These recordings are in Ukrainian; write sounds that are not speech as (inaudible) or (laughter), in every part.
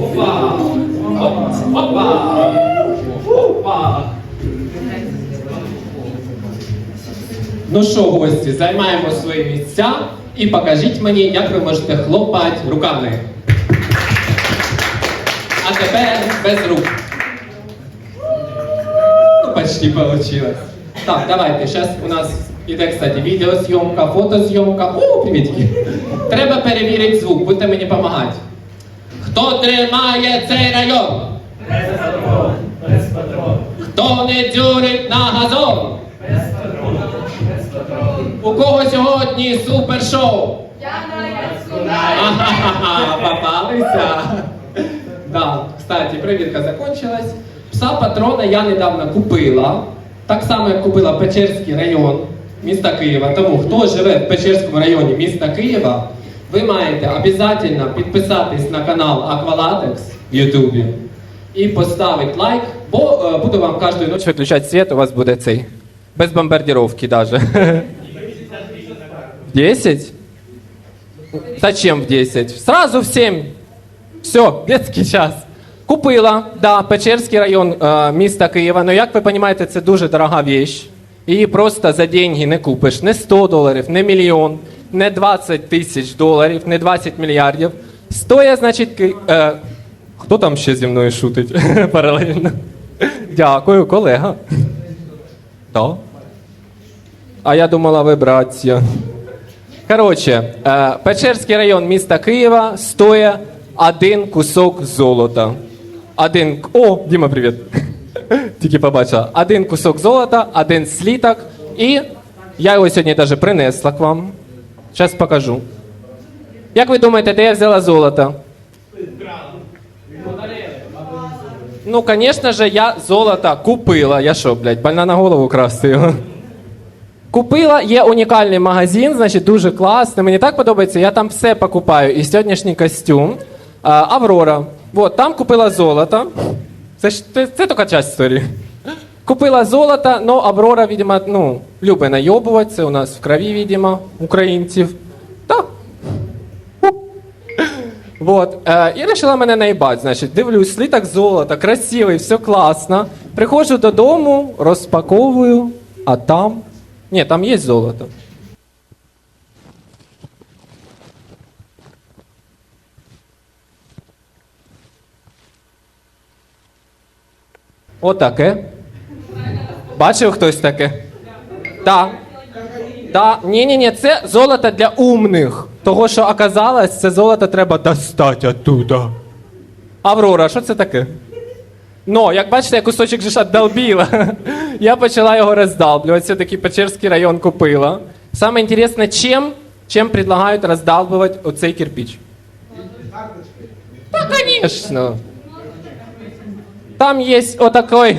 Опа! Опа! Опа! Ну що, гості, займаємо свої місця і покажіть мені, як ви можете хлопати руками. А тепер без рук. Ну, почти получилось. Так, давайте, зараз у нас іде, кстати, відеозйомка, фотозйомка. О, привітки. Треба перевірити звук, будете мені допомагати. Хто тримає цей район? Хто не дзюрить на газон? У кого сьогодні супершоу? Ага, попалися. Да, кстати, перевірка закончилась. Пса патрона я недавно купила. Так само, як купила Печерський район міста Києва. Тому хто живе в Печерському районі міста Києва, ви маєте обов'язково підписатись на канал Aqualatex в Ютубі і поставити лайк, бо е, буду вам кожну ніч виключати світ, у вас буде цей. Без бомбардировки даже. (laughs) 10? Зачем в 10? Сразу в 7. Все, детський час. Купила, да, Печерський район е, міста Києва. Ну, як ви розумієте, це дуже дорога вещь. Її просто за деньги не купиш. Не 100 доларів, не мільйон, не 20 тисяч доларів, не 20 мільярдів. Стоїть, значить, е, хто там ще зі мною шутить (laughs) паралельно? Дякую, колега. То? А я думала, ви браття. Коротше, е, Печерський район міста Києва стоїть один кусок золота. Один. О, Діма, привіт. Тільки побачила. Один кусок золота, один сліток. І я його сьогодні навіть принесла к вам. Зараз покажу. Як ви думаєте, де я взяла золото? Ну, звісно ж, я золото купила. Я що, блядь, больна на голову красти його. Купила, є унікальний магазин, значить дуже класний. Мені так подобається, я там все покупаю. І сьогоднішній костюм. Аврора. Вот, там купила золото. Це ж це, це тільки часть історії. Купила золото, но Аврора, видимо, ну, любить найобувати, це у нас в крові, видимо, українців. Так. Вот. Е, і вирішила мене наїбати. Значить, дивлюсь, слиток золота, красивий, все класно. Приходжу додому, розпаковую, а там. Ні, там є золото. Отаке. Бачив хтось таке? Так. Так, ні, ні, ні, це золото для умних. Того, що оказалось, це золото треба достати оттуда. Аврора, що це таке? Ну, як бачите, я кусочок же ж. (laughs) Я почала його роздалблювати. Все-таки Печерський район купила. Саме інтересне, чим, чим предлагають роздалбувати оцей кирпич? Та, звісно. Там є отакий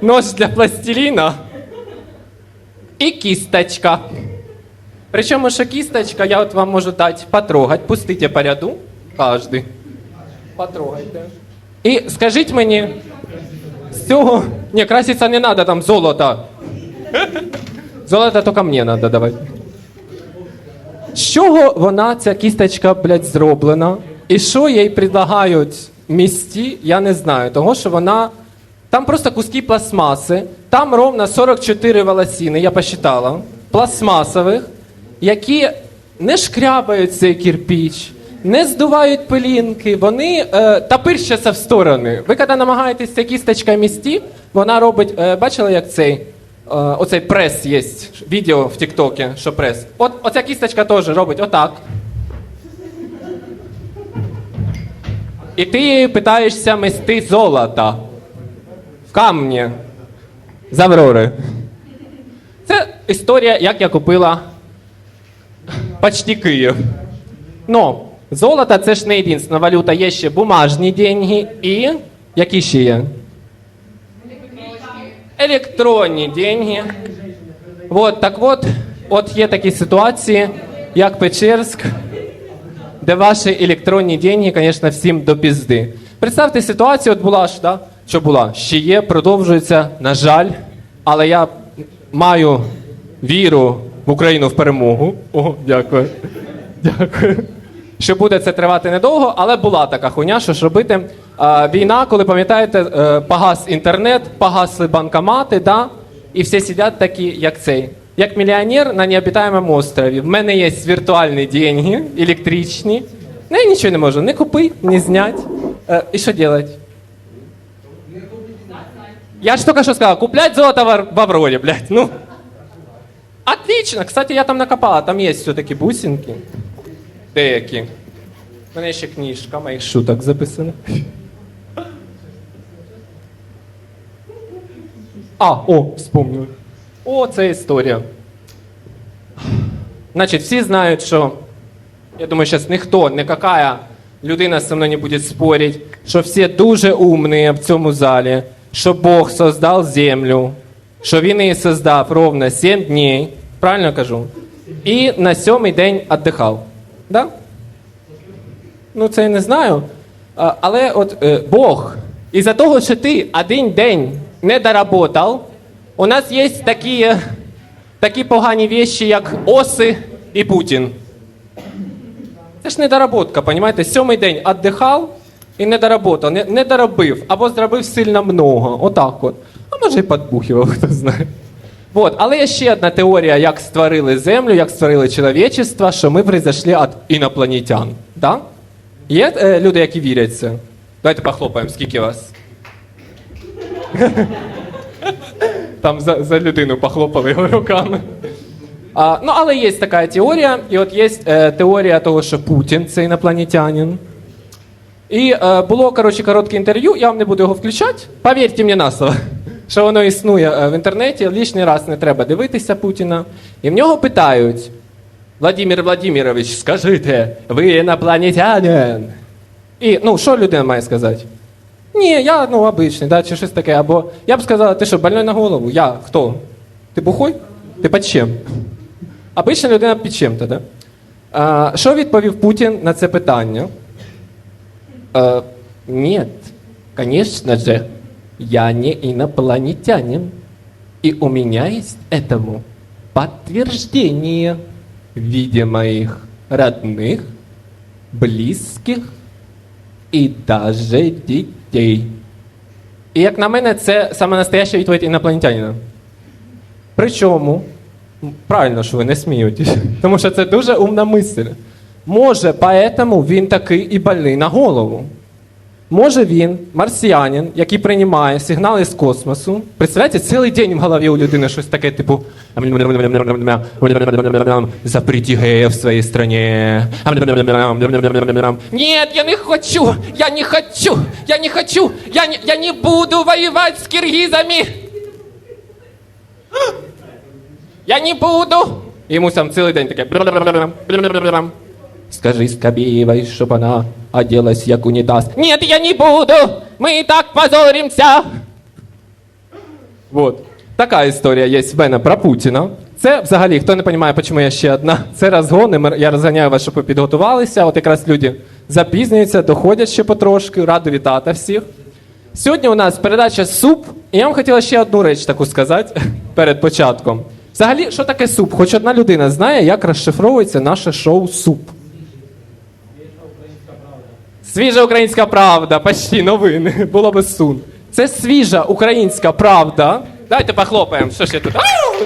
нож для пластиліна і кісточка. Причому, що кісточка, я от вам можу дати потрогати, пустите по ряду, кожен. Потрогайте. І скажіть мені, з цього. Ні, краситься не треба, там золото. Золото тільки мені треба давати. З чого вона, ця кісточка, блядь, зроблена? І що їй предлагають місті, я не знаю. Того, що вона. Там просто куски пластмаси, там ровно 44 волосини, я посчитала, пластмасових, які не шкрябають цей кирпіч, не здувають пилінки, вони е, тапирщаться в сторони. Ви коли намагаєтесь ця кісточка місті, вона робить, е, бачили, як цей, е, оцей прес є, відео в Тіктокі, що прес. От оця кісточка теж робить отак. І ти питаєшся мести золото в камні з Аврори. Це історія, як я купила почти Київ. Ну, золото це ж не єдина валюта, є ще бумажні деньги і які ще є? Електронні деньги. Вот, так от, от є такі ситуації, як Печерськ, де ваші електронні деньги, звісно, всім до пізди. Представте ситуацію, от була ж, да? що була? Ще є, продовжується, на жаль, але я маю віру в Україну в перемогу. О, дякую. Дякую. Що буде це тривати недовго, але була така хуйня, що ж робити. А, війна, коли пам'ятаєте, е, погас інтернет, погасли банкомати, да? і всі сидять такі, як цей. Як мільйонер на необітаємому острові. В мене є віртуальні деньги, електричні. Ну, я нічого не можу не купити, не зняти. Е, і що робити? Я ж тільки що сказав, куплять золото в Аврорі, блядь, ну. Отлично, кстати, я там накопала, там є все-таки бусинки. Деякі. У мене ще книжка моїх шуток записана. А, о, вспомнив. О, це історія. Значить, всі знають, що. Я думаю, зараз ніхто, никакая людина зі мною не буде спорити, що всі дуже умні в цьому залі, що Бог создав землю, що він її создав ровно 7 днів, правильно кажу? І на сьомий день віддихав. Да? Ну, це я не знаю. Але от е, Бог, із-за того, що ти один день не доработав, у нас є такі, такі погані вещі, як оси і Путін. Це ж недоработка, понімаєте? Сьомий день віддихав і не доработав, не, не доробив, або зробив сильно много. Отак от. А може і підбухував, (laughs) хто знає. Вот. Але є ще одна теорія, як створили землю, як створили чоловічество, що ми прийшли від інопланетян. Да? Є е, люди, які вірять це? Давайте похлопаємо, скільки вас. Там за, за людину похлопали його руками. А, ну, але є така теорія, і от є е, теорія того, що Путін це інопланетянин. І е, було коротше, коротке інтерв'ю, я вам не буду його включати. Повірте мені на слово, (laughs) що воно існує е, в інтернеті, лишній раз не треба дивитися Путіна. І в нього питають: Владимир Владимирович, скажите, ви інопланетянин? І ну, що людина має сказати? Ні, я ну, обичний, да, чи щось таке. Або я б сказала, ти що, больной на голову? Я хто? Ти бухой? Ти під чим? Обична людина під чим-то, да? А, що відповів Путін на це питання? Э, нет, конечно же, я не инопланетянин. И у меня есть этому подтверждение в виде моих родных, близких и даже детей. І як на мене, це саме настояща відповідь інопланетянина. Причому, правильно, що ви не смієтесь, (laughs) тому що це дуже умна мисль. Може, поэтому він такий і больний на голову. Може він, марсіанин, який приймає сигнали з космосу. Представляєте, цілий день в голові у людини щось таке, типу. Запрети гея в своїй стране. Нет, я не хочу, я не хочу, я не хочу, я не, я не буду воевать с киргизами. Я не буду. Йому сам цілий день таке. Скажи Скабєєвой, щоб вона оделась як унітаз. Нет, я не буду. Ми і так позоримся. Вот. Така історія є в мене про Путіна. Це взагалі, хто не розуміє, чому я ще одна. Це розгони. Я розганяю вас, щоб ви підготувалися. От якраз люди запізнюються, доходять ще потрошки. Раду вітати всіх. Сьогодні у нас передача суп, і я вам хотіла ще одну реч таку сказати (laughs) перед початком. Взагалі, що таке суп? Хоч одна людина знає, як розшифровується наше шоу суп. Свіжа українська правда, почти новини. Було би сун. Це свіжа українська правда. Давайте похлопаємо. Що ж я тут? Ау.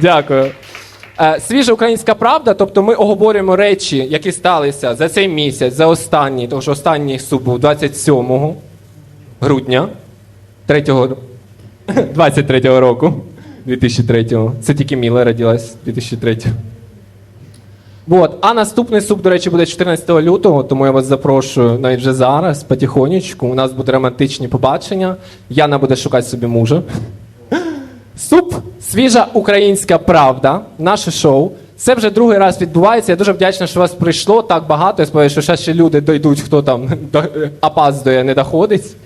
Дякую. Е, свіжа українська правда, тобто ми оговорюємо речі, які сталися за цей місяць, за останній, тому що останній суп був 27 грудня 3 23 (laughs) року. 2003. Це тільки Міла родилась 2003. Вот. А наступний суп, до речі, буде 14 лютого, тому я вас запрошую навіть вже зараз, потихонечку. У нас будуть романтичні побачення. Яна буде шукати собі мужа. Суп свіжа українська правда, наше шоу. Це вже другий раз відбувається. Я дуже вдячна, що вас прийшло так багато. Я сподіваюся, що ще ще люди дойдуть, хто там опаздує, не доходить.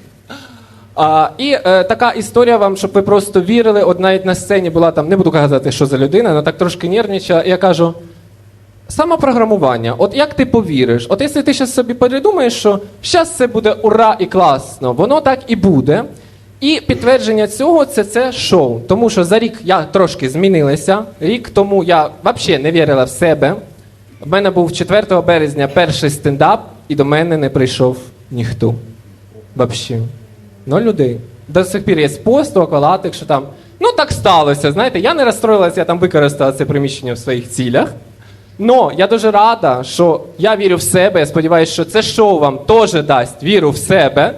А, і е, така історія вам, щоб ви просто вірили. От навіть на сцені була там, не буду казати, що за людина, вона так трошки нервничала. Я кажу: самопрограмування, от як ти повіриш? От якщо ти зараз собі передумаєш, що зараз це буде ура і класно, воно так і буде. І підтвердження цього це це шоу. Тому що за рік я трошки змінилася. Рік тому я взагалі не вірила в себе. В мене був 4 березня перший стендап, і до мене не прийшов ніхто. Взагалі. Ноль людей. До сих пір є пост, околатик, що там. Ну так сталося. Знаєте, я не розстроїлася, я там використала це приміщення в своїх цілях. Но я дуже рада, що я вірю в себе. Я сподіваюся, що це шоу вам теж дасть віру в себе,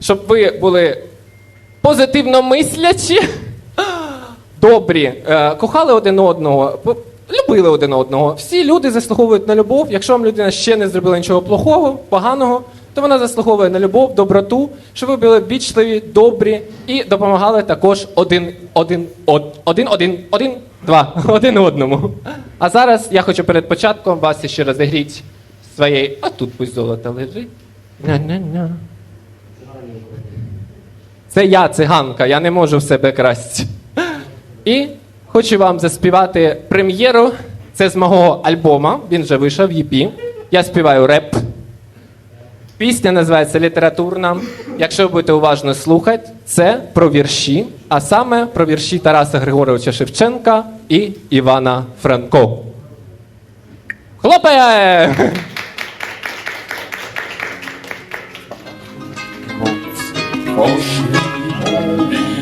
щоб ви були позитивно мислячі, добрі, е, кохали один одного, любили один одного. Всі люди заслуговують на любов. Якщо вам людина ще не зробила нічого плохого, поганого, то вона заслуговує на любов, доброту, щоб ви були вічливі, добрі і допомагали також один, один, од- один, один, один, два, (laughs) один одному. А зараз я хочу перед початком вас ще розігріти своєї. А тут пусть золото лежить. На-на-на. Це я, циганка, я не можу в себе красти. І хочу вам заспівати прем'єру. Це з мого альбома. Він вже вийшов в EP. Я співаю реп. Пісня називається Літературна. Якщо ви будете уважно слухати, це про вірші, а саме про вірші Тараса Григоровича Шевченка і Івана Франко. Хлопає!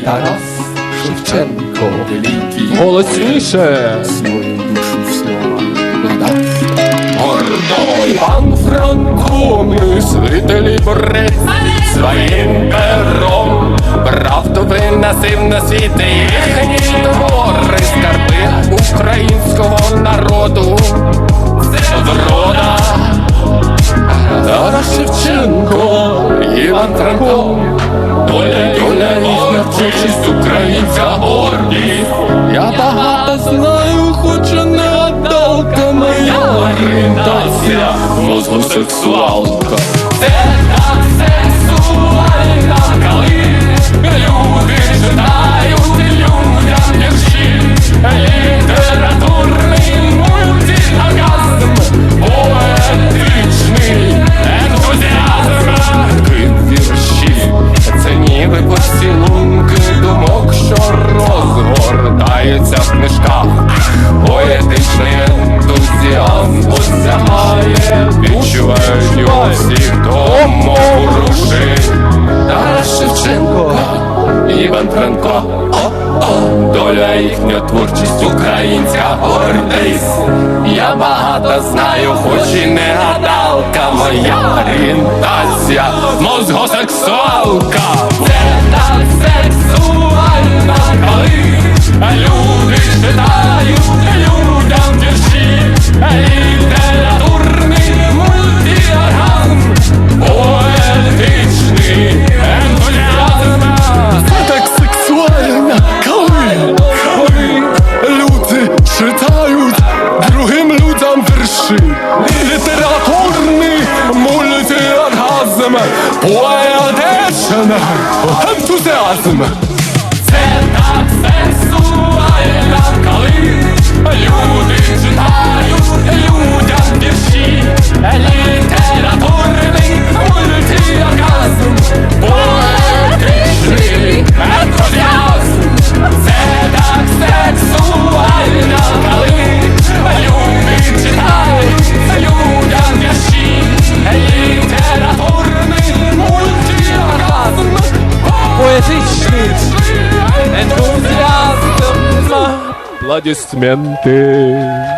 Тарас Шевченко великий Голосніше! свою душу в слова. Гордо Іван Франко, мислитель і борець, своїм пером правду виносив на світ їхні твори, скарби українського народу. Врода Тарас Шевченко, Іван Франко, доля, доля творчість українця гордість. Я багато моя мозгом сексуалка. Це так сексуальна, коли люди читають людям вірші, літературний доля їхня творчість українська гордість. Я багато знаю, хоч і не гадалка, моя орієнтація, мозгосексуалка. Це так сексуально, коли люди читають людям вірші, літературний мультиоргазм, поетичний ентузіазм. Ентузіазм. Ентузіазм. Аплодисменти.